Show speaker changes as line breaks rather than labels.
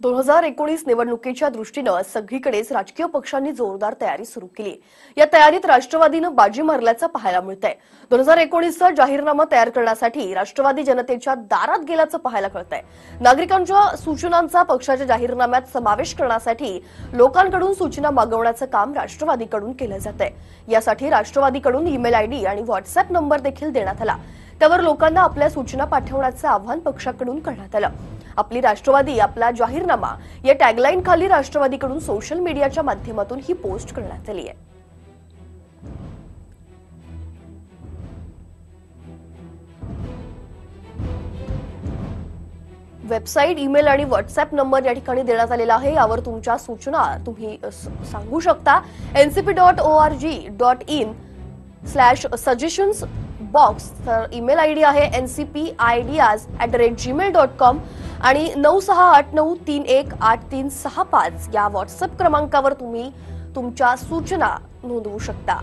दोन हजार एकोणीस निवडणुकीच्या दृष्टीनं सगळीकडेच राजकीय पक्षांनी जोरदार तयारी सुरू केली. या तयारीत राष्ट्रवादीनं बाजी मारल्याचं पाहायला मिळतंय. दोन हजार एकोणीसचा जाहीरनामा तयार करण्यासाठी राष्ट्रवादी जनतेच्या दारात गेल्याचं पाहायला कळतंय. नागरिकांच्या सूचनांचा पक्षाच्या जाहीरनाम्यात समावेश करण्यासाठी लोकांकडून सूचना मागवण्याचं काम राष्ट्रवादीकडून केलं जात आहे यासाठी राष्ट्रवादीकडून ईमेल आयडी आणि व्हॉट्सअप नंबर देखील देण्यात आला. त्यावर लोकांना आपल्या सूचना पाठवण्याचं आवाहन पक्षाकडून करण्यात आलं. आपली राष्ट्रवादी आपला जाहीरनामा या टॅगलाईन खाली राष्ट्रवादीकडून सोशल मीडियाच्या माध्यमातून ही पोस्ट करण्यात आली आहे. वेबसाईट ईमेल आणि व्हॉट्सअप नंबर या ठिकाणी देण्यात आलेला आहे. यावर तुमच्या सूचना तुम्ही सांगू शकता. NCP dot O R G dot in slash suggestions box तर ईमेल आय डी आहे एनसीपी आज at the rate Gmail dot com आणि नऊ सहा आठ नऊ तीन एक आठ तीन सहा पाच या व्हॉट्सअप क्रमांकावर तुम्ही तुमच्या सूचना नोंदवू शकता.